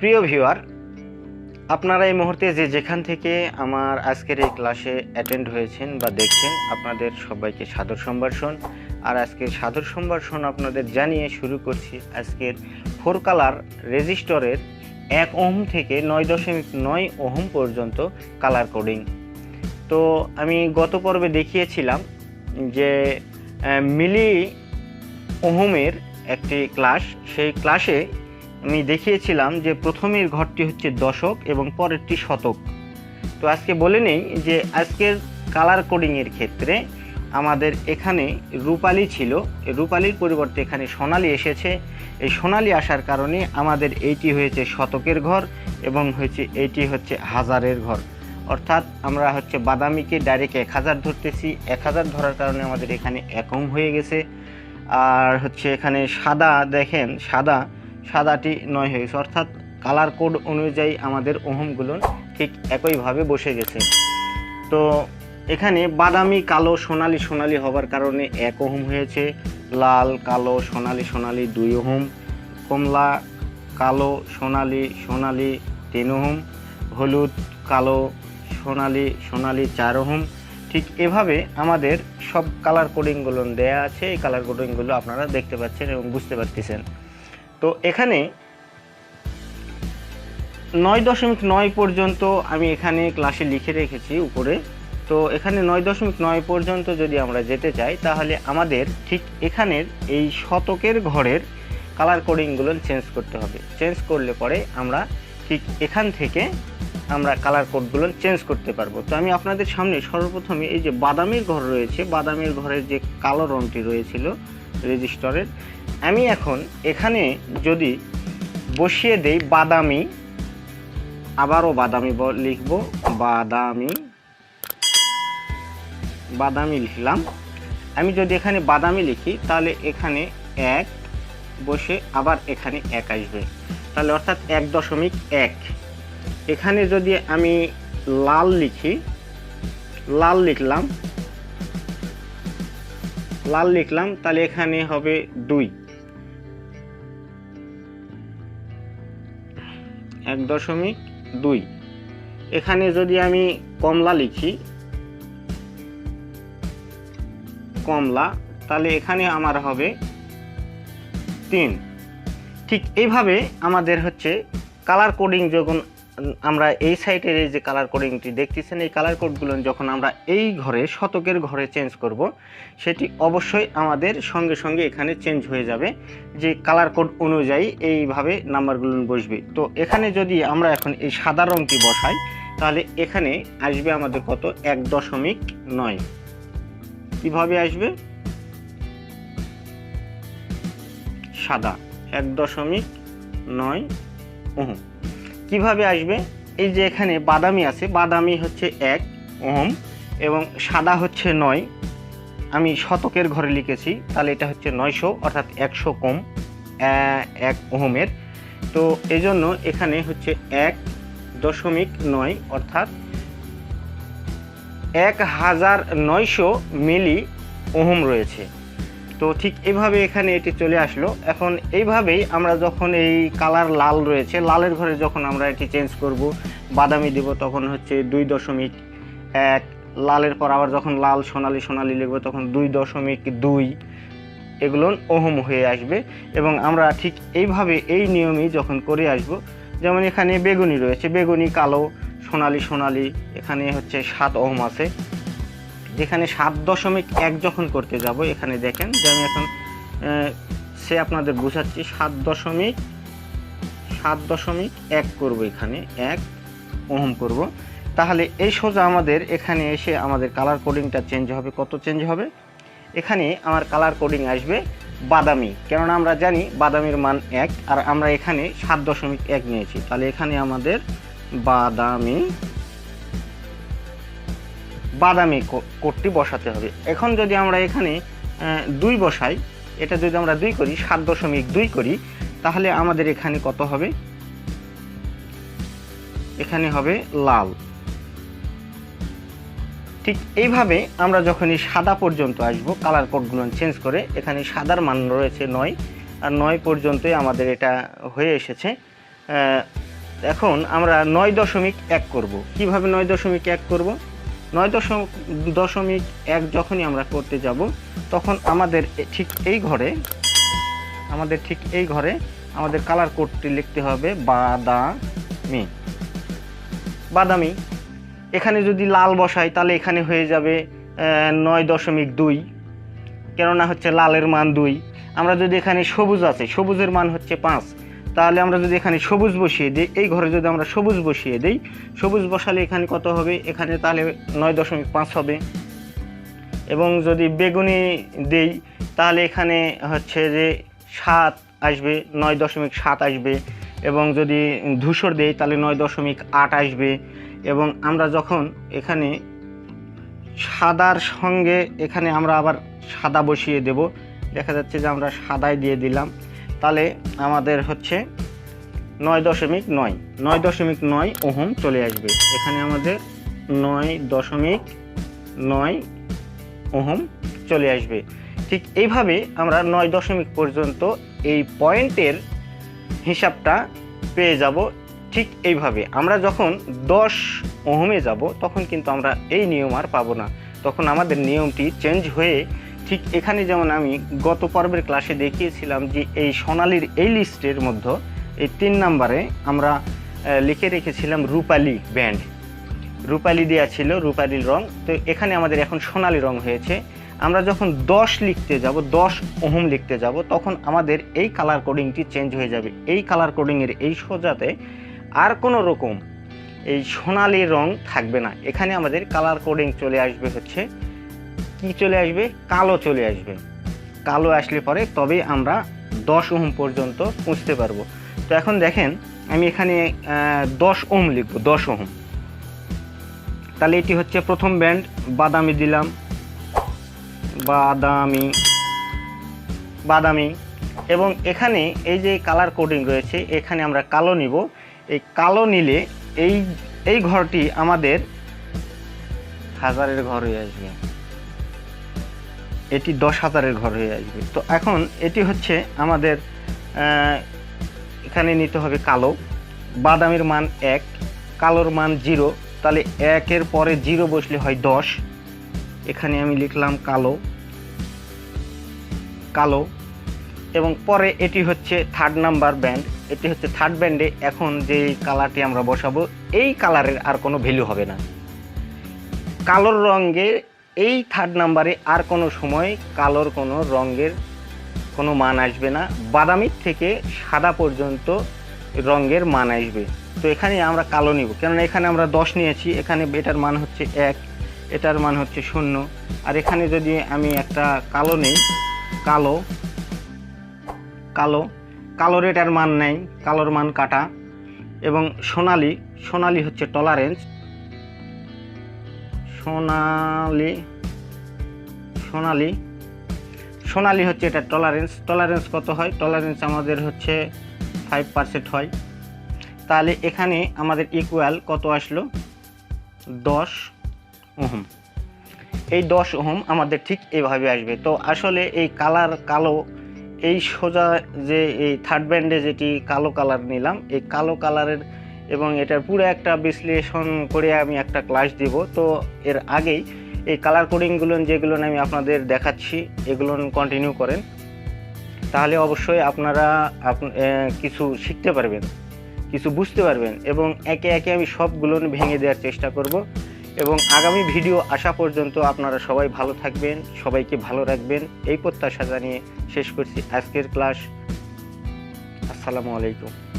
প্রিয় ভিউয়ার আপনারা এই মুহূর্তে যে যেখান থেকে আমার আজকের এই ক্লাসে অ্যাটেন্ড হয়েছেন বা দেখছেন, আপনাদের সবাইকে সাদর সম্ভাষণ। আর আজকের সাদর সম্ভাষণ আপনাদের জানিয়ে শুরু করছি আজকের ফোর কালার রেজিস্টরের এক ওহম থেকে নয় দশমিক নয় ওহম পর্যন্ত কালার কোডিং তো আমি গত পর্বে দেখিয়েছিলাম যে মিলি ওহমের একটি ক্লাস সেই ক্লাসে আমি দেখিয়েছিলাম যে প্রথমের ঘরটি হচ্ছে দশক এবং পরেরটি শতক। তো আজকে বলে নেই যে আজকের কালার কোডিংয়ের ক্ষেত্রে আমাদের এখানে রূপালি ছিল। রূপালির পরিবর্তে এখানে সোনালি এসেছে। এই সোনালি আসার কারণে আমাদের এইটি হয়েছে শতকের ঘর এবং হয়েছে এইটি হচ্ছে হাজারের ঘর। অর্থাৎ আমরা হচ্ছে বাদামিকে ডাইরেক্ট এক হাজার ধরতেছি। এক হাজার ধরার কারণে আমাদের এখানে একম হয়ে গেছে। আর হচ্ছে এখানে সাদা, দেখেন, সাদা সাদাটি নয় হয়ে গেছে। অর্থাৎ কালার কোড অনুযায়ী আমাদের ওহমগুলো ঠিক একইভাবে বসে গেছে। তো এখানে বাদামি, কালো, সোনালি সোনালি হবার কারণে এক ওহম হয়েছে। লাল, কালো, সোনালি সোনালি দুই ওহম। কমলা, কালো, সোনালি সোনালি তিন ওহম। হলুদ, কালো, সোনালি সোনালি চার ওহম। ঠিক এভাবে আমাদের সব কালার কোডিংগুলো দেয়া আছে। এই কালার কোডিংগুলো আপনারা দেখতে পাচ্ছেন এবং বুঝতে পারতেছেন। তো এখানে নয় দশমিক নয় পর্যন্ত আমি এখানে ক্লাসে লিখে রেখেছি উপরে। তো এখানে নয় দশমিক নয় পর্যন্ত যদি আমরা যেতে চাই, তাহলে আমাদের ঠিক এখানের এই শতকের ঘরের কালার কোডিংগুলো চেঞ্জ করতে হবে। চেঞ্জ করলে পরে আমরা ঠিক এখান থেকে আমরা কালার কোডগুলো চেঞ্জ করতে পারব। তো আমি আপনাদের সামনে সর্বপ্রথমে এই যে বাদামের ঘর রয়েছে, বাদামের ঘরের যে কালো রঙটি রয়েছিল রেজিস্টরের আমি এখন এখানে যদি বসিয়ে দেই বাদামি, আবারও বাদামি লিখব, বাদামি বাদামি লিখলাম। আমি যদি এখানে বাদামি লিখি, তাহলে এখানে এক বসে আবার এখানে এক আসবে। তাহলে অর্থাৎ এক দশমিক এক। এখানে যদি আমি লাল লিখি, লাল লিখলাম লাল লিখলাম, তাহলে এখানে হবে দুই। এক দশমিক দুই। এখানে যদি আমি কমলা লিখি, কমলা, তাহলে এখানে আমার হবে তিন। ঠিক এইভাবে আমাদের হচ্ছে কালার কোডিং যখন আমরা এই সাইটের এই যে কালার কোডিংটি দেখতেছেন, এই কালার কোডগুলো যখন আমরা এই ঘরে, শতকের ঘরে চেঞ্জ করব, সেটি অবশ্যই আমাদের সঙ্গে সঙ্গে এখানে চেঞ্জ হয়ে যাবে। যে কালার কোড অনুযায়ী এইভাবে নাম্বারগুলো বসবে। তো এখানে যদি আমরা এখন এই সাদা রঙটি বসাই, তাহলে এখানে আসবে আমাদের কত? এক দশমিক নয়। কীভাবে আসবে? সাদা। এক দশমিক নয় কীভাবে আসবে? এই যে এখানে বাদামি আছে, বাদামি হচ্ছে এক ওহম এবং সাদা হচ্ছে নয়। আমি শতকের ঘরে লিখেছি, তাহলে এটা হচ্ছে নয়শো, অর্থাৎ একশো কম এক ওহমের। তো এই জন্য এখানে হচ্ছে এক দশমিক নয়, অর্থাৎ এক হাজার নয়শো মিলি ওহম রয়েছে। তো ঠিক এইভাবে এখানে এটি চলে আসলো। এখন এইভাবেই আমরা যখন এই কালার লাল রয়েছে, লালের ঘরে যখন আমরা এটি চেঞ্জ করব, বাদামি দিব, তখন হচ্ছে দুই দশমিক এক, লালের পর আবার যখন লাল সোনালি সোনালি লিখব, তখন দুই দশমিক দুই, এগুলো ওহম হয়ে আসবে। এবং আমরা ঠিক এইভাবে এই নিয়মেই যখন করে আসব, যেমন এখানে বেগুনি রয়েছে, বেগুনি কালো, সোনালি সোনালি, এখানে হচ্ছে সাত ওহম আছে। যেখানে সাত দশমিক এক যখন করতে যাব, এখানে দেখেন যে আমি এখন সে আপনাদের বোঝাচ্ছি, সাত দশমিক সাত দশমিক এক করব এখানে, এক ওহম করব। তাহলে এই সোজা আমাদের এখানে এসে আমাদের কালার কোডিংটা চেঞ্জ হবে। কত চেঞ্জ হবে? এখানে আমার কালার কোডিং আসবে বাদামি। কেননা আমরা জানি বাদামির মান এক, আর আমরা এখানে সাত দশমিক এক নিয়েছি। তাহলে এখানে আমাদের বাদামি বাদামি কো- কোডটি বসাতে হবে। এখন যদি আমরা এখানে দুই বসাই, এটা যদি আমরা দুই করি, সাত দশমিক দুই করি, তাহলে আমাদের এখানে কত হবে? এখানে হবে লাল। ঠিক এইভাবে আমরা যখন এই সাদা পর্যন্ত আসব, কালার কোডগুলো চেঞ্জ করে, এখানে সাদার মান রয়েছে নয়, আর নয় পর্যন্তই আমাদের এটা হয়ে এসেছে। এখন আমরা নয় দশমিক এক করব। কীভাবে নয় দশমিক এক করব? নয় দশম দশমিক এক যখনই আমরা করতে যাব, তখন আমাদের ঠিক এই ঘরে, আমাদের ঠিক এই ঘরে আমাদের কালার কোডটি লিখতে হবে বাদামি। বাদামি। এখানে যদি লাল বসাই, তাহলে এখানে হয়ে যাবে নয় দশমিক দুই। কেননা হচ্ছে লালের মান দুই। আমরা যদি এখানে সবুজ আছে, সবুজের মান হচ্ছে পাঁচ। তাহলে আমরা যদি এখানে সবুজ বসিয়ে দিই, এই ঘরে যদি আমরা সবুজ বসিয়ে দিই, সবুজ বসালে এখানে কত হবে? এখানে তাহলে নয় দশমিক পাঁচ হবে। এবং যদি বেগুনি দেই, তাহলে এখানে হচ্ছে যে সাত আসবে, নয় দশমিক সাত আসবে। এবং যদি ধূসর দেই, তাহলে নয় দশমিক আট আসবে। এবং আমরা যখন এখানে সাদার সঙ্গে এখানে আমরা আবার সাদা বসিয়ে দেব, দেখা যাচ্ছে যে আমরা সাদাই দিয়ে দিলাম। তাহলে আমাদের হচ্ছে নয় দশমিক নয়। নয় দশমিক নয় ওহম চলে আসবে। এখানে আমাদের নয় দশমিক নয় ওহম চলে আসবে। ঠিক এইভাবে আমরা নয় দশমিক পর্যন্ত এই পয়েন্টের হিসাবটা পেয়ে যাব ঠিক এইভাবে। আমরা যখন দশ ওহমে যাব, তখন কিন্তু আমরা এই নিয়ম আর পাবো না। তখন আমাদের নিয়মটি চেঞ্জ হয়ে ঠিক এখানে যেমন আমি গত পর্বের ক্লাসে দেখিয়েছিলাম যে এই সোনালির এই লিস্টের মধ্যে এই তিন নাম্বারে আমরা লিখে রেখেছিলাম রূপালি ব্যান্ড রূপালি দেওয়া ছিল, রূপালির রং। তো এখানে আমাদের এখন সোনালি রং হয়েছে। আমরা যখন দশ লিখতে যাব, দশ ওহম লিখতে যাব, তখন আমাদের এই কালার কোডিংটি চেঞ্জ হয়ে যাবে। এই কালার কোডিংয়ের এই সোজাতে আর কোনো রকম এই সোনালি রং থাকবে না। এখানে আমাদের কালার কোডিং চলে আসবে হচ্ছে কি চলে আসবে, কালো চলে আসবে। কালো আসলে পরে তবে আমরা দশ ওহম পর্যন্ত পুঁছতে পারব। তো এখন দেখেন, আমি এখানে দশ ওহম লিখব, দশ ওহম। তাহলে এটি হচ্ছে প্রথম ব্যান্ড, বাদামি দিলাম। বাদামি বাদামি। এবং এখানে এই যে কালার কোডিং রয়েছে, এখানে আমরা কালো নিব। এই কালো নিলে এই এই ঘরটি আমাদের হাজারের ঘর হয়ে আসবে। এটি দশ হাজারের ঘর হয়ে আসবে। তো এখন এটি হচ্ছে আমাদের এখানে নিতে হবে কালো। বাদামের মান এক, কালোর মান জিরো। তাহলে একের পরে জিরো বসলে হয় দশ। এখানে আমি লিখলাম কালো কালো। এবং পরে এটি হচ্ছে থার্ড নাম্বার ব্যান্ড এটি হচ্ছে থার্ড ব্যান্ডে এখন যে কালারটি আমরা বসাবো, এই কালারের আর কোনো ভ্যালু হবে না। কালোর রঙের এই থার্ড নাম্বারে আর কোনো সময় কালোর কোনো রঙের কোনো মান আসবে না। বাদামির থেকে সাদা পর্যন্ত রঙের মান আসবে। তো এখানে আমরা কালো নিব। কেননা এখানে আমরা দশ নিয়েছি। এখানে এটার মান হচ্ছে এক, এটার মান হচ্ছে শূন্য। আর এখানে যদি আমি একটা কালো নেই, কালো কালো, কালোর এটার মান নেই, কালোর মান কাটা। এবং সোনালি সোনালি হচ্ছে টলারেন্স সোনালি সোনালি। সোনালি হচ্ছে এটা টলারেন্স টলারেন্স কত হয়? টলারেন্স আমাদের হচ্ছে ফাইভ পার্সেন্ট হয়। তাহলে এখানে আমাদের ইকুয়াল কত আসলো? দশ ওহম। এই দশ ওহম আমাদের ঠিক এভাবে আসবে। তো আসলে এই কালার কালো, এই সোজা যে এই থার্ড ব্যান্ডে যেটি কালো কালার নিলাম, এই কালো কালারের এবং এটার পুরো একটা বিশ্লেষণ করে আমি একটা ক্লাস দিব। তো এর আগেই এই কালার কোডিংগুলো যেগুলো আমি আপনাদের দেখাচ্ছি, এগুলো কন্টিনিউ করেন। তাহলে অবশ্যই আপনারা আপ- কিছু শিখতে পারবেন, কিছু বুঝতে পারবেন এবং একে একে আমি সবগুলো ভেঙে দেওয়ার চেষ্টা করব এবং আগামী ভিডিও আসা পর্যন্ত আপনারা সবাই ভালো থাকবেন, সবাইকে ভালো রাখবেন। এই প্রত্যাশা জানিয়ে শেষ করছি আজকের ক্লাস আসসালামু আলাইকুম।